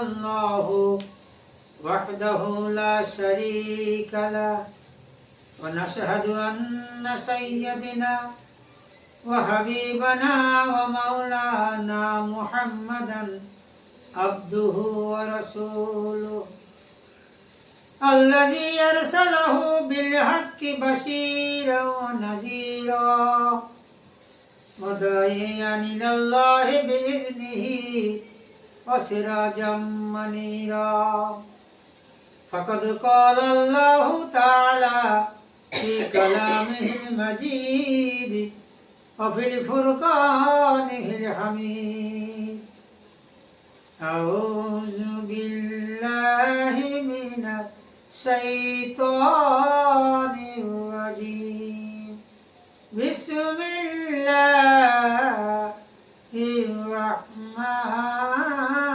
الله وحده لا شريك له. ونشهد أن سيدنا وحبيبنا ومولانا محمدا عبده ورسوله. الذي أرسله بالحق بشيرا ونذيرا. وداعيا إلى الله بإذنه. وسراجا منيرا فقد قال الله تعالى في كلامه المجيد وفي الفرقانه الحميد أعوذ بالله من الشيطان الرجيم بسم الله الرحمن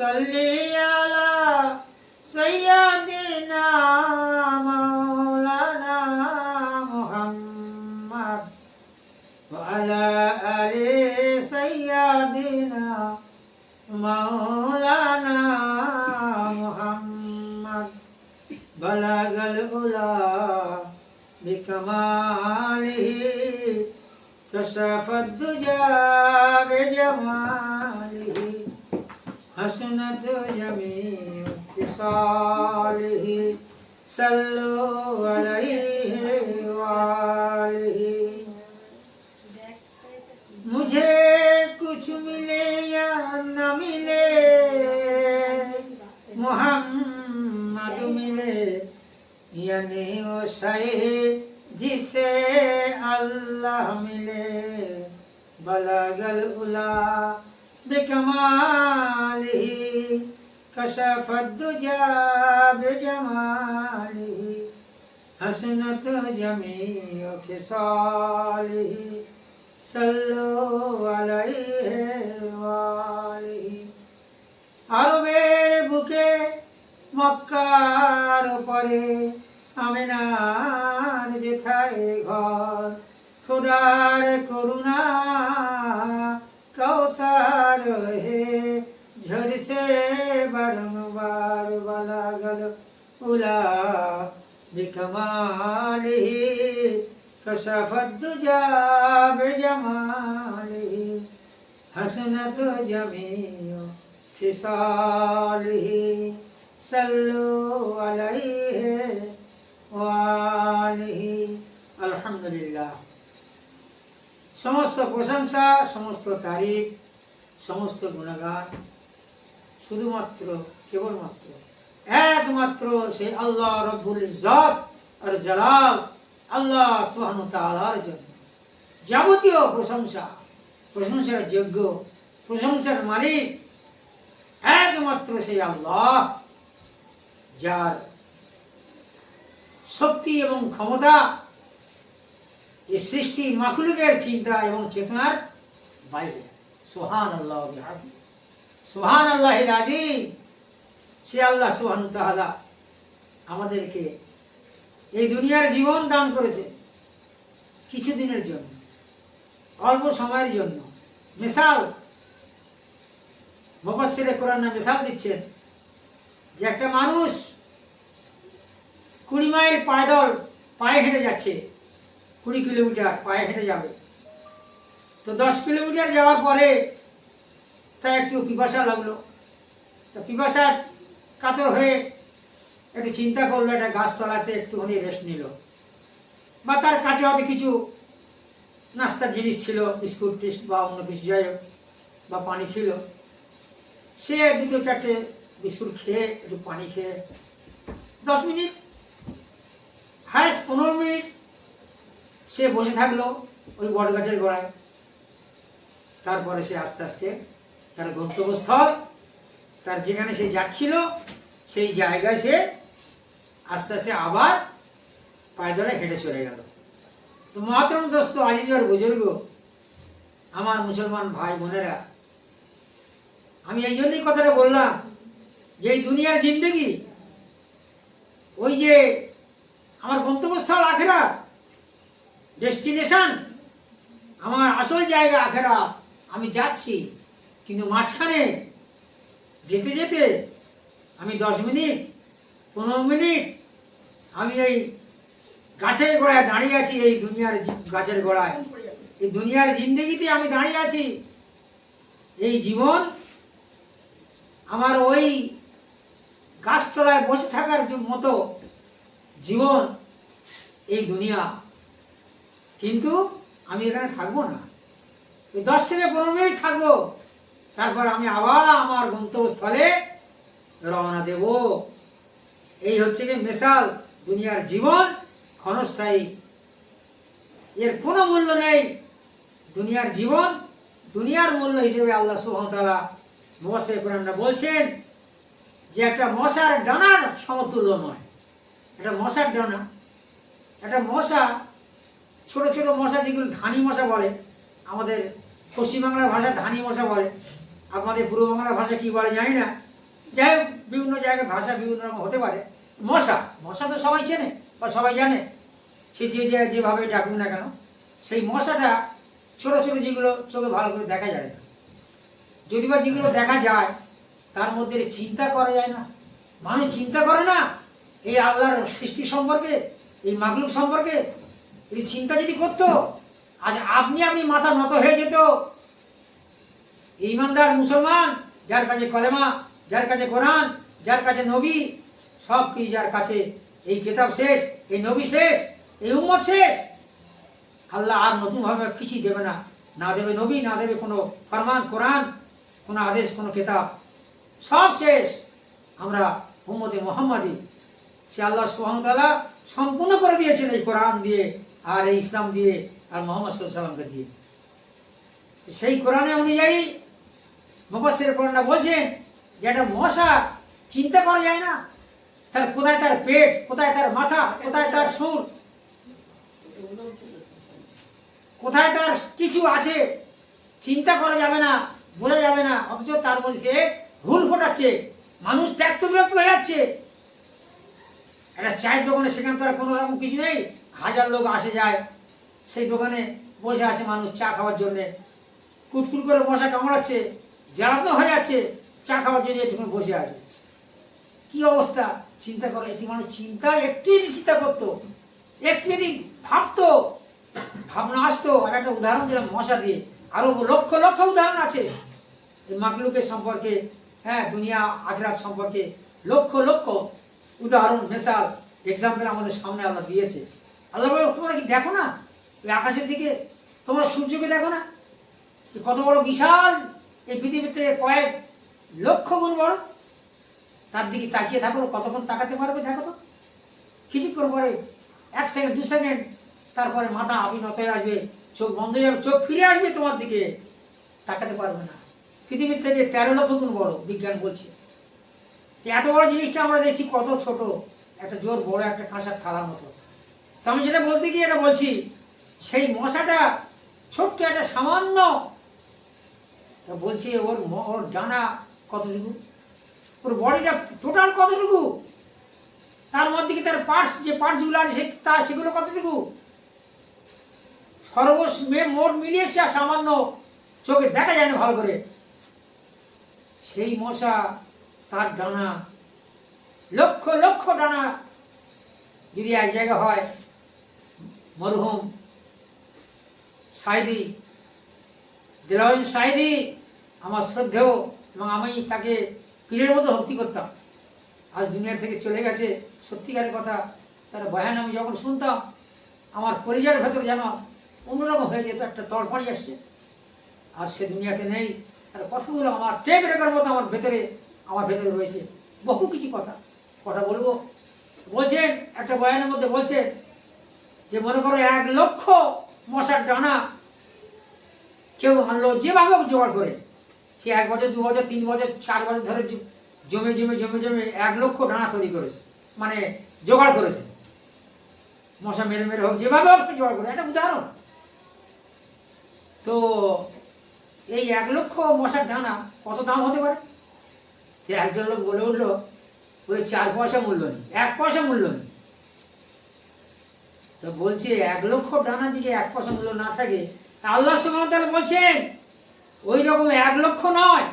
صل على سيدنا مولانا محمد وعلى آل سيدنا مولانا محمد. بلغ العلا بكماله كشف الدجى بجماله. حسنت جميع اتصاله صلوا عليه وآله مجھے کچھ ملے یا نہ ملے محمد ملے یعنی وہ صحیح جسے اللہ ملے بلغ الاولا بكماله كشف الدجى بجماله حسنت جميع خصاله صلوا عليه وآله আরবের বুকে মক্কার উপরে আমিনার যেথায় ঘর খোদার করুণা কৌসার হে ঝরছে বারংবার বালা গেল উলা বিকমালি কসাফদ্দু যাবে জামালি হসনত জমিও ফিসালি সল্লু আলাইহি ওয়ালিহি আলহামদুলিল্লাহ সমস্ত প্রশংসা, সমস্ত তারিফ সমস্ত গুণগান শুধুমাত্র, কেবলমাত্র, একমাত্র সেই আল্লাহ রব্বুল ইজ্জত আর জালাল, আল্লাহ সোহানু তালার জন্য। যাবতীয় প্রশংসা, প্রশংসার যোগ্য, প্রশংসার মালিক, একমাত্র সেই আল্লাহ, যার শক্তি এবং ক্ষমতা এই সৃষ্টি মাখলুকের চিন্তা এবং চেতনার বাইরে। সোহান আল্লাহ সুহান আল্লাহ আজিম সে আল্লাহ সোহান তাহালা আমাদেরকে এই দুনিয়ার জীবন দান করেছে কিছুদিনের জন্য, অল্প সময়ের জন্য। মিসাল মোবাসিরে কোরআন মিসাল দিচ্ছেন যে একটা মানুষ কুড়ি মাইল পায়দল পায়ে হেঁটে যাচ্ছে। কুড়ি কিলোমিটার পায়ে হেঁটে যাবে। তো দশ কিলোমিটার যাওয়ার পরে তার একটু পিপাসা লাগল। তো পিপাসার কাতর হয়ে একটু চিন্তা করল, একটা গাছতলাতে একটুখানি রেস্ট নিল। বা তার কাছে হয়তো কিছু নাস্তার জিনিস ছিল, বিস্কুট টিস্ট বা অন্য কিছু, যাই বা পানি ছিল। সে দুটো চারটে বিস্কুট খেয়ে একটু পানি খেয়ে দশ মিনিট হায়েস্ট পনেরো মিনিট সে বসে থাকল ওই বট গাছের গোড়ায়। তারপরে সে আস্তে আস্তে তার গন্তব্যস্থল, তার যেখানে সে যাচ্ছিল, সেই জায়গায় সে আস্তে আস্তে আবার পায়দলে হেঁটে চলে গেল। তো মহাতরম দোস্ত আজিজর বুজুর্গ, আমার মুসলমান ভাই বোনেরা, আমি এই জন্যই কথাটা বললাম যে এই দুনিয়ার জিন্দগি, ওই যে আমার গন্তব্যস্থল আখেরা ডেস্টিনেশন? আমার আসল জায়গা আখেরা, আমি যাচ্ছি, কিন্তু মাঝখানে যেতে যেতে আমি দশ মিনিট, পনেরো মিনিট, আমি এই গাছের গোড়ায় দাঁড়িয়ে আছি, এই দুনিয়ার গাছের গোড়ায়। এই দুনিয়ার জিন্দগিতে আমি দাঁড়িয়ে আছি। এই জীবন আমার ওই গাছতলায় বসে থাকার মতো জীবন এই দুনিয়া। কিন্তু আমি এখানে থাকব না। ওই দশ থেকে পনেরো মিনিট থাকব। তারপর আমি আবার আমার গন্তব্যস্থলে রওনা দেব। এই হচ্ছে কি মেশাল দুনিয়ার জীবন, ক্ষণস্থায়ী। এর কোনো মূল্য নেই। দুনিয়ার জীবন দুনিয়ার মূল্য হিসেবে আল্লাহ সুহামতালা মশে কোরআনরা বলছেন যে একটা মশার ডানার সমতুল্য নয়। একটা মশার ডানা, একটা মশা ছোট ছোট মশা যেগুলো ধানি মশা বলে, আমাদের পশ্চিমবাংলার ভাষা ধানি মশা বলে, আমাদের পূর্ব বাংলার ভাষা কী বলে জানি না। যাই হোক, বিভিন্ন জায়গায় ভাষা বিভিন্ন রকম হতে পারে। মশা মশা তো সবাই চেনে বা সবাই জানে। সে যে যেভাবে ডাকুক না কেন, সেই মশাটা ছোট ছোট যেগুলো চোখে ভালো করে দেখা যায় না। যদি বা যেগুলো দেখা যায়, তার মধ্যে চিন্তা করা যায় না। মানুষ চিন্তা করে না, এই আল্লাহর সৃষ্টি সম্পর্কে, এই মাগলুক সম্পর্কে এই চিন্তা যদি করতো, আজ আপনি আপনি মাথা নত হয়ে যেত। ইমানদার মুসলমান, যার কাছে কলেমা, যার কাছে কোরআন, যার কাছে নবী, সব কি যার কাছে? এই কেতাব শেষ, এই নবী শেষ, এই উম্মত শেষ। আল্লাহ আর নতুনভাবে কিছুই দেবে না। না দেবে নবী, না দেবে কোনো ফরমান, কোরআন, কোনো আদেশ, কোনো কেতাব। সব শেষ। আমরা উম্মতে মোহাম্মদী, সে আল্লাহ সুহামতাল্লাহ সম্পূর্ণ করে দিয়েছেন এই কোরআন দিয়ে। আর এই ইসলাম দিয়ে আর মোহাম্মদ সাল্লামকে দিয়ে। সেই কোরআনে অনুযায়ী মুবাসির কোরআনটা বলছেন যে একটা মশা চিন্তা করা যায় না। তার কোথায় তার পেট, কোথায় তার মাথা, কোথায় তার সুর, কোথায় তার কিছু আছে, চিন্তা করা যাবে না, বোঝা যাবে না। অথচ তার মধ্যে ভুল ফোটাচ্ছে, মানুষ ত্যাক্ত বিরক্ত হয়ে যাচ্ছে। একটা চায়ের দোকানে সেখানে তো আর কোনো রকম কিছু নেই। হাজার লোক আসে যায়, সেই দোকানে বসে আছে মানুষ চা খাওয়ার জন্যে। কুটকুট করে মশা কামড়াচ্ছে জ্বালাতো হয়ে যাচ্ছে, চা খাওয়ার জন্য এটুকু বসে আছে। কি অবস্থা? চিন্তা করো এটি মানুষ চিন্তা, একটু যদি চিন্তা করতো, একটু যদি ভাবতো, ভাবনা আসতো, আর একটা উদাহরণ দিলাম মশা দিয়ে। আরও লক্ষ লক্ষ উদাহরণ আছে। এই মাকলুকের সম্পর্কে হ্যাঁ দুনিয়া আখরাত সম্পর্কে লক্ষ লক্ষ উদাহরণ মেশাল এক্সাম্পল আমাদের সামনে আল্লাহ দিয়েছে। আল্লাহ বলে তোমরা কি দেখো না? ওই আকাশের দিকে, তোমরা সূর্যকে দেখো না? যে কত বড় বিশাল এই পৃথিবীতে কয়েক লক্ষ গুণ বড়। তার দিকে তাকিয়ে থাকো কতক্ষণ তাকাতে পারবে দেখো তো। কিছুক্ষণ পরে, এক সেকেন্ড, দু সেকেন্ড, তারপরে মাথা আপনি নত হয়ে আসবে, চোখ বন্ধ হয়ে যাবে, চোখ ফিরে আসবে তোমার দিকে। তাকাতে পারবে না। পৃথিবীর থেকে তেরো লক্ষ গুণ বড়, বিজ্ঞান বলছে। এত বড় জিনিসটা আমরা দেখছি কত ছোট, একটা জোর বড় একটা কাঁসার থালার মতো। তো আমি যেটা বলতে গিয়ে এটা বলছি, সেই মশাটা ছোট্ট একটা সামান্য, তো বলছি ওর ওর ডানা কতটুকু? ওর বডিটা টোটাল কতটুকু? তার মধ্যে কি তার পার্টস যে পার্টসগুলো আছে সে, তা সেগুলো কতটুকু? সর্বস মোট মিলিয়ে সে সামান্য চোখে দেখা যায় না ভালো করে। সেই মশা, তার ডানা, লক্ষ লক্ষ ডানা যদি এক জায়গা হয় মরহুম সাইদি দেলাওয়ান সাইদি আমার শ্রদ্ধেয় এবং আমি তাকে পীরের মতো ভক্তি করতাম। আজ দুনিয়া থেকে চলে গেছে, সত্যিকারের কথা, তার বয়ান আমি যখন শুনতাম, আমার পরিবারের ভেতর যেন অন্যরকম হয়ে যেত, একটা তড়পাড়ি আসছে। আর সে দুনিয়াতে নেই, তার কথাগুলো আমার টেপ রেখার মতো আমার ভেতরে আমার ভেতরে রয়েছে। বহু কিছু কথা কথা বলব। বলছেন, একটা বয়ানের মধ্যে বলছেন যে মনে করো এক লক্ষ মশার ডানা কেউ আনলো, যেভাবে জোগাড় করে, সে এক বছর, দু বছর, তিন বছর, চার বছর ধরে জমে জমে জমে জমে এক লক্ষ ডানা তৈরি করেছে মানে জোগাড় করেছে। মশা মেরে মেরে হোক, যেভাবে হোক জোগাড় করে, একটা উদাহরণ। তো এই এক লক্ষ মশার ডানা কত দাম হতে পারে? সে একজন লোক বলে উঠল, বলে চার পয়সা মূল্য নেই, এক পয়সা মূল্য নেই। তো বলছে, এক লক্ষ ডানা যদি এক মূল্য না থাকে। আল্লাহ সুবহানাহু বলছেন, ওই রকম এক লক্ষ নয়।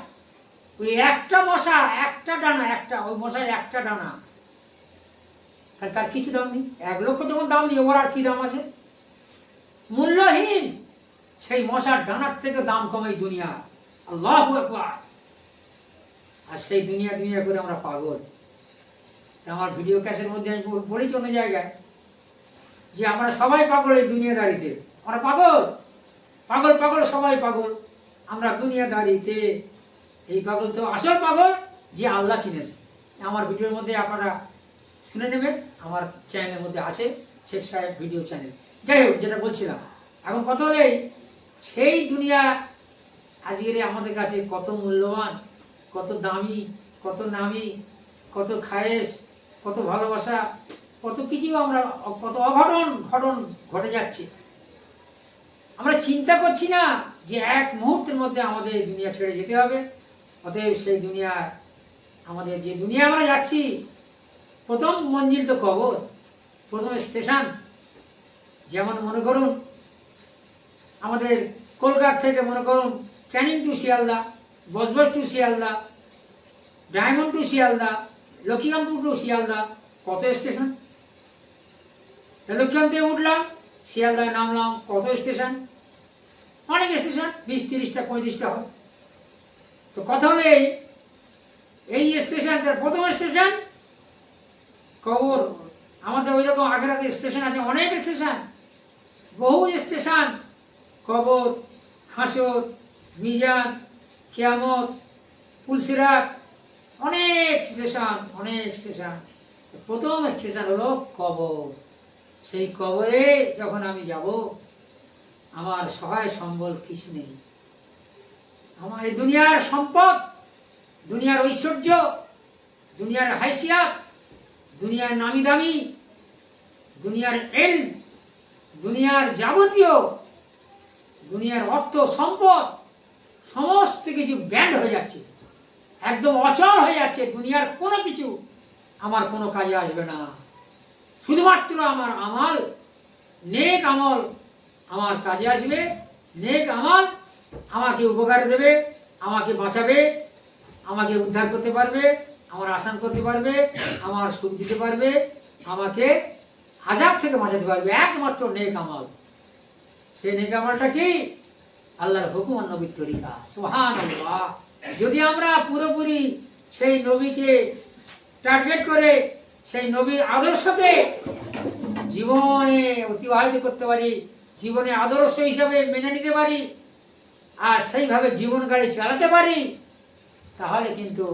ওই একটা মশা, একটা ডানা, একটা, ওই মশার একটা ডানা। তার তার কিছু দাম নেই। এক লক্ষ যখন দাম নেই, ওর আর কি দাম আছে? মূল্যহীন। সেই মশার ডানার থেকে দাম কমে দুনিয়া। আল্লাহ আর সেই দুনিয়া দুনিয়া করে আমরা পাগল। আমার ভিডিও ক্যাসের মধ্যে আমি বলেছি অন্য জায়গায় যে আমরা সবাই পাগল এই দুনিয়াদারিতে। আমরা পাগল? পাগল পাগল, সবাই পাগল। আমরা দুনিয়াদারিতে। এই পাগল তো আসল পাগল যে আল্লাহ চিনেছে। আমার ভিডিওর মধ্যে আপনারা শুনে নেবেন। আমার চ্যানেলের মধ্যে আছে শেখ সাহেব ভিডিও চ্যানেল। যাই হোক, যেটা বলছিলাম। এখন কথা হলেই সেই দুনিয়া আজকের আমাদের কাছে কত মূল্যবান, কত দামি, কত নামি, কত খায়েশ, কত ভালোবাসা কত কিছু আমরা, কত অঘটন, ঘটন ঘটে যাচ্ছে। আমরা চিন্তা করছি না যে এক মুহূর্তের মধ্যে আমাদের দুনিয়া ছেড়ে যেতে হবে। অতএব সেই দুনিয়া, আমাদের যে দুনিয়া আমরা যাচ্ছি, প্রথম মঞ্জিল তো কবর, প্রথম স্টেশন। যেমন মনে করুন, আমাদের কলকাতা থেকে মনে করুন, Canning to Sealdah বসবস to Sealdah, Diamond to Sealdah, Lakshmikantapur to Sealdah, কত স্টেশন? লক্ষ্মীকান্ত থেকে উঠলাম, শিয়ালদায় নামলাম কত স্টেশন। অনেক স্টেশন, বিশ, তিরিশটা, পঁয়ত্রিশটা হয়। তো কথা হলো এই এই স্টেশন, তার প্রথম স্টেশন, কবর। আমাদের ওই রকম আগ্রাতে স্টেশন আছে, অনেক স্টেশন। বহু স্টেশন, কবর, হাসর, মিজান, কিয়ামত, পুলসিরাত, অনেক স্টেশন অনেক স্টেশন। প্রথম স্টেশন হলো কবর। সেই কবরে যখন আমি যাব, আমার সহায় সম্বল কিছু নেই। আমার দুনিয়ার সম্পদ, দুনিয়ার ঐশ্বর্য, দুনিয়ার হাইসিয়াত, দুনিয়ার নামি দামি দুনিয়ার এল, দুনিয়ার যাবতীয়, দুনিয়ার অর্থ সম্পদ, সমস্ত কিছু ব্যান্ড হয়ে যাচ্ছে। একদম অচল হয়ে যাচ্ছে। দুনিয়ার কোনো কিছু আমার কোনো কাজে আসবে না। শুধুমাত্র আমার আমাল, নেক আমল আমার কাজে আসবে, নেক আমল আমাকে উপকার দেবে, আমাকে বাঁচাবে, আমাকে উদ্ধার করতে পারবে, আমার আসান করতে পারবে, আমার সুখ দিতে পারবে, আমাকে আজাব থেকে বাঁচাতে পারবে, একমাত্র নেক আমল। সেই নেক আমলটা কি? আল্লাহর হুকুম আর নবীর তরিকা। সোহান যদি আমরা পুরোপুরি সেই নবীকে টার্গেট করে সেই নবীর আদর্শকে জীবনে অতিবাহিত করতে পারি, জীবনে আদর্শ হিসাবে মেনে নিতে পারি, আর সেইভাবে জীবন গাড়ি চালাতে পারি, তাহলে কিন্তু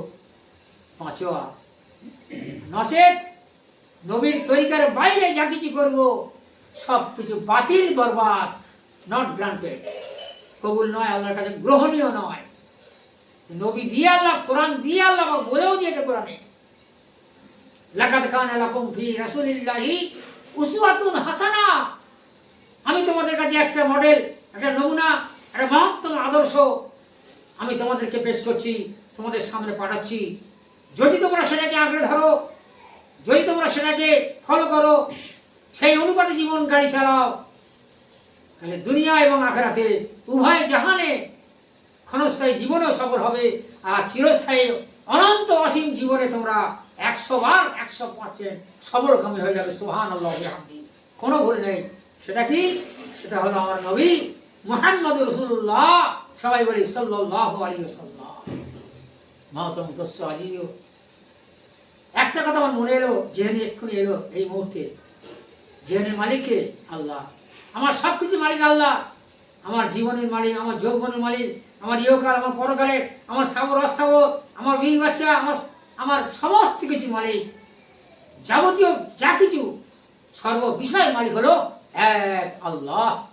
পাঁচোয়া নচেত। নবীর তরিকার বাইরে যা কিছু করব, সব কিছু বাতিল, বরবাদ নট গ্রান্টেড কবুল নয়, আল্লাহর কাছে গ্রহণীয় নয়। নবী দিয়ে আল্লাহ, কোরআন দিয়ে আল্লাহ বলেও দিয়েছে কোরআনে। লাকাত খান লাকুম ফি রাসূলিল্লাহি উসওয়াতুন হাসানা। আমি তোমাদের কাছে একটা মডেল একটা নমুনা, একটা মহত্তম আদর্শ আমি তোমাদেরকে পেশ করছি, তোমাদের সামনে পাঠাচ্ছি। যদি তোমরা সেটাকে আঁকড়ে ধরো, যদি তোমরা সেটাকে ফলো করো, সেই অনুপাতে জীবন গাড়ি চালাও, তাহলে দুনিয়া এবং আখেরাতে উভয় জাহানে ক্ষণস্থায়ী জীবনেও সফল হবে, আর চিরস্থায়ী অনন্ত অসীম জীবনে তোমরা একশো বার একশো পার্সেন্ট সবলকামী হয়ে যাবে সোহান আল্লাহ কোনো ভুল নেই। সেটা কি? সেটা হলো আমার নবী মোহাম্মদ রসুল্লাহ সবাই বলি সাল্লাহ আলী সাল্লাহ মাহতম তস্য আজিও একটা কথা আমার মনে এলো জেহেনে এক্ষুনি এলো এই মুহূর্তে। জেহেনের মালিককে আল্লাহ। আমার সব কিছু মালিক আল্লাহ। আমার জীবনের মালিক, আমার যৌবনের মালিক, আমার ইহকাল, আমার পরকালে আমার স্থাবর অস্থাবর, আমার বিবি বাচ্চা, আমার আমার সমস্ত কিছু মালিক। যাবতীয় যা কিছু সর্ব বিষয়ের মালিক হলো এক আল্লাহ।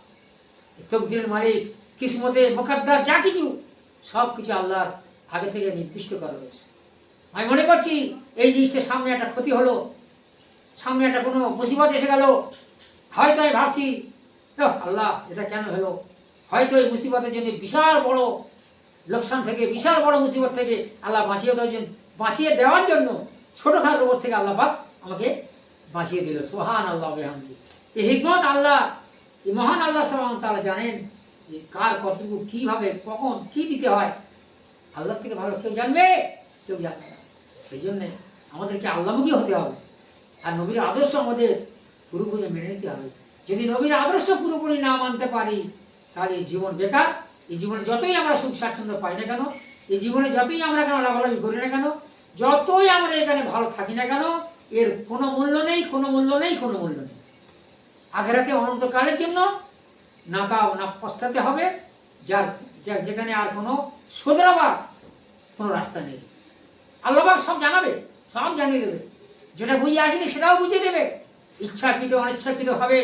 তকদিরের মালিক কিসমতে মোকাদ্দার যা কিছু সব কিছু আল্লাহর আগে থেকে নির্দিষ্ট করা হয়েছে। আমি মনে করছি এই জিনিসটার সামনে একটা ক্ষতি হলো। সামনে একটা কোনো মুসিবত এসে গেল। হয়তো আমি ভাবছি "ওহ, আল্লাহ এটা কেন হলো? হয়তো এই মুসিবতের জন্য বিশাল বড় লোকসান থেকে বিশাল বড় মুসিবত থেকে আল্লাহ বাঁচিয়ে দেওয়ার জন্য বাঁচিয়ে দেওয়ার জন্য ছোটোখাটো রোগ থেকে আল্লাহ পাক আমাকে বাঁচিয়ে দিল। সোহান আল্লাহ বেহামদি। এই হিকমত আল্লাহ এই মহান আল্লাহ সালাম তারা জানেন যে কার কতটুকু কীভাবে, কখন কী দিতে হয়। আল্লাহ থেকে ভালো কেউ জানবে কেউ জানবে না। সেই জন্যে আমাদেরকে আল্লাহমুখী হতে হবে। আর নবীর আদর্শ আমাদের পুরোপুরি মেনে নিতে হবে। যদি নবীর আদর্শ পুরোপুরি না মানতে পারি, তাহলে জীবন বেকার। এই জীবনে যতই আমরা সুখ স্বাচ্ছন্দ্য পাই না কেন এই জীবনে যতই আমরা কেন লাভালাভি করি না কেন, যতই আমরা এখানে ভালো থাকি না কেন, এর কোনো মূল্য নেই, কোনো মূল্য নেই, কোনো মূল্য নেই। আখেরাতে অনন্তকালের জন্য নাকা না পস্তাতে হবে, যার যেখানে আর কোনো শোধরাবার কোনো রাস্তা নেই। আল্লাহবাক সব জানাবে, সব জানিয়ে দেবে। যেটা বুঝে আসেনি সেটাও বুঝিয়ে দেবে। ইচ্ছাকৃত, অনিচ্ছাকৃতভাবে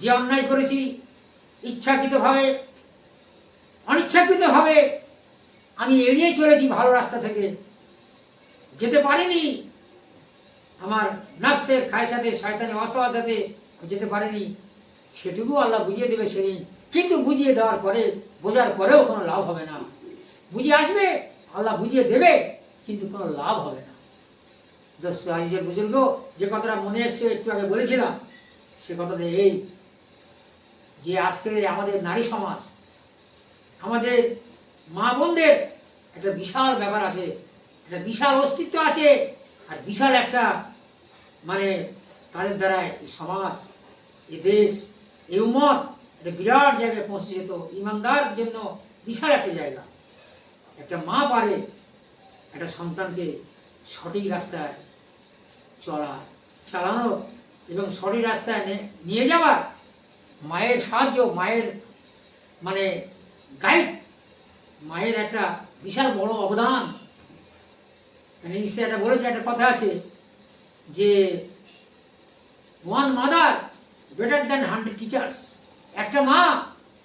যে অন্যায় করেছি, ইচ্ছাকৃতভাবে, অনিচ্ছাকৃতভাবে আমি এড়িয়ে চলেছি ভালো রাস্তা থেকে। যেতে পারিনি আমার নফসের খায়সাতে শয়তানি অসহায়তাতে যেতে পারিনি। সেটুকু আল্লাহ বুঝিয়ে দেবে সেদিন। কিন্তু বুঝিয়ে দেওয়ার পরে, বোঝার পরেও কোনো লাভ হবে না। বুঝিয়ে আসবে, আল্লাহ বুঝিয়ে দেবে, কিন্তু কোনো লাভ হবে না। দোস্ত আজিজের বুজুর্গ যে কথাটা মনে এসছে, একটু আগে বলেছিলাম, সে কথাটা এই যে আজকে আমাদের নারী সমাজ, আমাদের মা বোনদের একটা বিশাল ব্যাপার আছে, একটা বিশাল অস্তিত্ব আছে, আর বিশাল একটা মানে তাদের দ্বারা এই সমাজ এ দেশ, এই উমত একটা বিরাট জায়গায় পৌঁছে যেত ইমানদার জন্য বিশাল একটা জায়গা। একটা মা পারে একটা সন্তানকে সঠিক রাস্তায় চলা, চালানো এবং সঠিক রাস্তায় নিয়ে যাওয়ার মায়ের সাহায্য, মায়ের মানে গাইড মায়ের একটা বিশাল বড় অবদান। মানে ঈশ্বর একটা বলেছে, একটা কথা আছে যে one mother better than hundred teachers একটা মা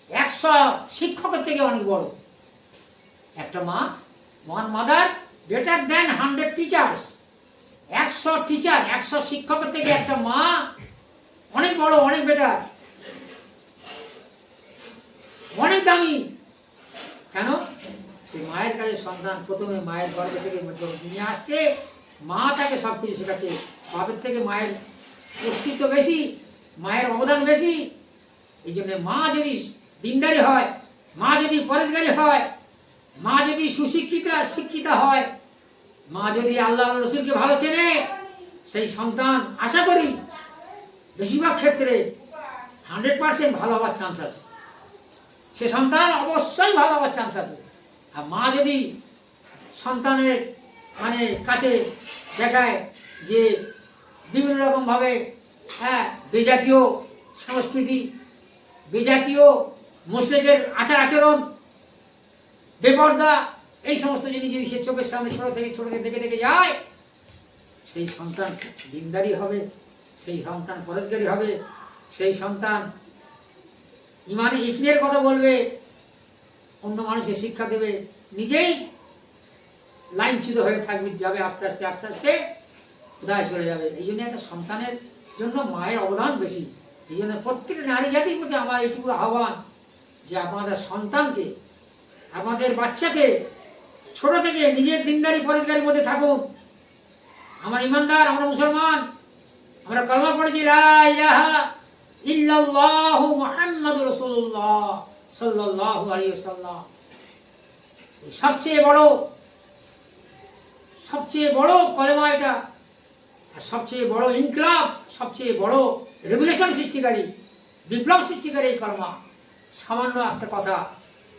একশো শিক্ষকের থেকে অনেক বড়। একটা মা one mother better than hundred teachers একশো টিচার একশো শিক্ষকের থেকে একটা মা অনেক বড়, অনেক বেটার অনেক দামি। কেন? সেই মায়ের কাছে সন্তান প্রথমে মায়ের গর্ভ থেকে নিয়ে আসছে, মা তাকে সব কিছু শেখাচ্ছে। বাপের থেকে মায়ের অস্তিত্ব বেশি, মায়ের অবদান বেশি। এই জন্য মা যদি দিনদারি হয়, মা যদি পরেশগারী হয়, মা যদি সুশিক্ষিতা, শিক্ষিতা হয়, মা যদি আল্লাহ রসুলকে ভালো চেনে, সেই সন্তান আশা করি বেশিরভাগ ক্ষেত্রে হান্ড্রেড পার্সেন্ট ভালো হওয়ার চান্স আছে। সে সন্তান অবশ্যই ভালো হওয়ার চান্স আছে। আর মা যদি সন্তানের মানে কাছে দেখায় যে বিভিন্ন রকমভাবে হ্যাঁ বেজাতীয় সংস্কৃতি, বেজাতীয় মুসলিমের আচার আচরণ, বেপর্দা, এই সমস্ত জিনিস যদি সে চোখের সামনে ছোটো থেকে ছোটো থেকে দেখে দেখে যায়, সেই সন্তান দিনদারি হবে, সেই সন্তান পরেশগারী হবে, সেই সন্তান ইমানে ইকনের কথা বলবে, অন্য মানুষের শিক্ষা দেবে, নিজেই লাইনচ্যুত হয়ে থাকবে, যাবে আস্তে আস্তে আস্তে আস্তে কোথায় চলে যাবে। এই জন্য একটা সন্তানের জন্য মায়ের অবদান বেশি। এই জন্য প্রত্যেকটা নারী জাতির প্রতি আমার এইটুকু আহ্বান যে আপনাদের সন্তানকে, আমাদের বাচ্চাকে, ছোট থেকে নিজের দিনদারি পরেজগারির মধ্যে থাকুন। আমার ইমানদার, আমরা মুসলমান, আমরা কলমা পড়েছি, লা ইলাহা ইল্লাল্লাহু সাল্লাল্লাহু আলাইহি ওয়াসাল্লাম। এই সবচেয়ে বড় সবচেয়ে বড় কলেমা এটা, আর সবচেয়ে বড় ইনকলাব, সবচেয়ে বড় রেগুলেশন সৃষ্টিকারী, বিপ্লব সৃষ্টিকারী এই কর্মা সামান্য একটা কথা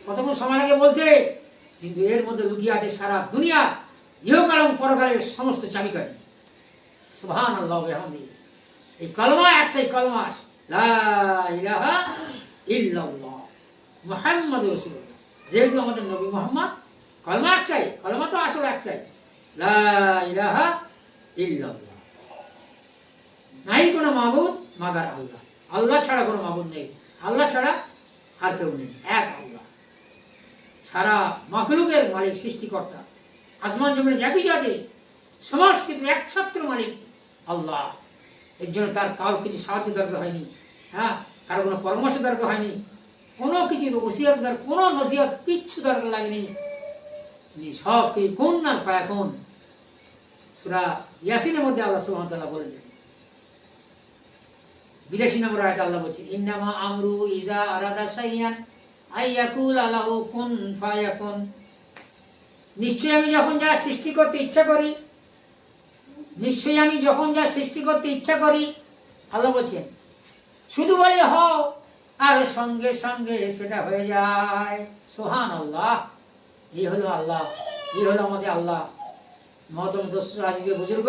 কতক্ষণ সময় লাগে বলতে? কিন্তু এর মধ্যে লুকিয়ে আছে সারা দুনিয়া, ইহকাল এবং পরকালের সমস্ত চাবিকারী সুবহান আল্লাহ এই কলমা, একটাই কলমা লা ইলাহা ইল্লাল্লাহ। যেহেতু আমাদের নবী মোহাম্মদ, কলমা একটাই, কলমা তো আসল একটাই। লা ইলাহা ইল্লাল্লাহ। নাই কোনো মাবুদ মাগার আল্লাহ। আল্লাহ ছাড়া কোনো মাবুদ নেই। আল্লাহ ছাড়া আর কেউ নেই। এক আল্লাহ। সারা মখলুকের মালিক, সৃষ্টিকর্তা। আসমান, জমিনে যা কিছু আছে, সমস্ত কিছু একছত্র মালিক আল্লাহ। এর জন্য তার কারও কিছু সাহায্য দরকার হয়নি। হ্যাঁ কারও কোনো পরামর্শ দরকার হয়নি, কোনো কিছু ওসিয়ত দরকার, কোনো নসিহত কিচ্ছু দরকার লাগেনি। সব কি কোন না ফায়া কোন সুরা ইয়াসিনের মধ্যে আল্লাহ সুবহানাহু বললেন বিদেশি নম্বর আয়াত আল্লাহ বলছে, ইন্নামা আমরু ইজা আরাদা সাইয়ান আইয়াকুল আলাহু কুন ফায়াকুন। নিশ্চয়ই আমি যখন যা সৃষ্টি করতে ইচ্ছা করি, নিশ্চয়ই আমি যখন যা সৃষ্টি করতে ইচ্ছা করি, আল্লাহ বলছেন শুধু বলে হও, আর সঙ্গে সঙ্গে সেটা হয়ে যায়। সোহান আল্লাহ এই হলো আল্লাহ, এই হলো আমাদের আল্লাহ। মহতম দোষ আজিজে বুজুর্গ,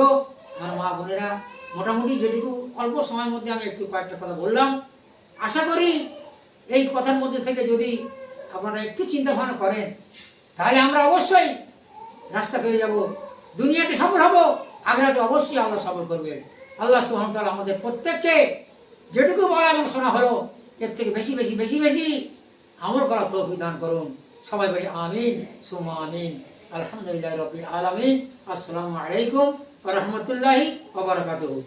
আমার মা বোনেরা, মোটামুটি যেটুকু অল্প সময়ের মধ্যে আমি একটু কয়েকটা কথা বললাম। আশা করি এই কথার মধ্যে থেকে যদি আপনারা একটু চিন্তা ভাবনা করেন, তাহলে আমরা অবশ্যই রাস্তা পেয়ে যাব, দুনিয়াতে সফল হব আগ্রাতে অবশ্যই আল্লাহ সফল করবেন। আল্লাহ সুহামতাল আমাদের প্রত্যেককে যেটুকু বলা এবং শোনা হলো, এর থেকে বেশি বেশি বেশি বেশি আমল করার তো বিধান করুন। সবাই বলি আমিন সুমা আমিন। আলহামদুলিল্লাহ রবিল আলমিন। আসসালামু আলাইকুম রহমতুল্লাহি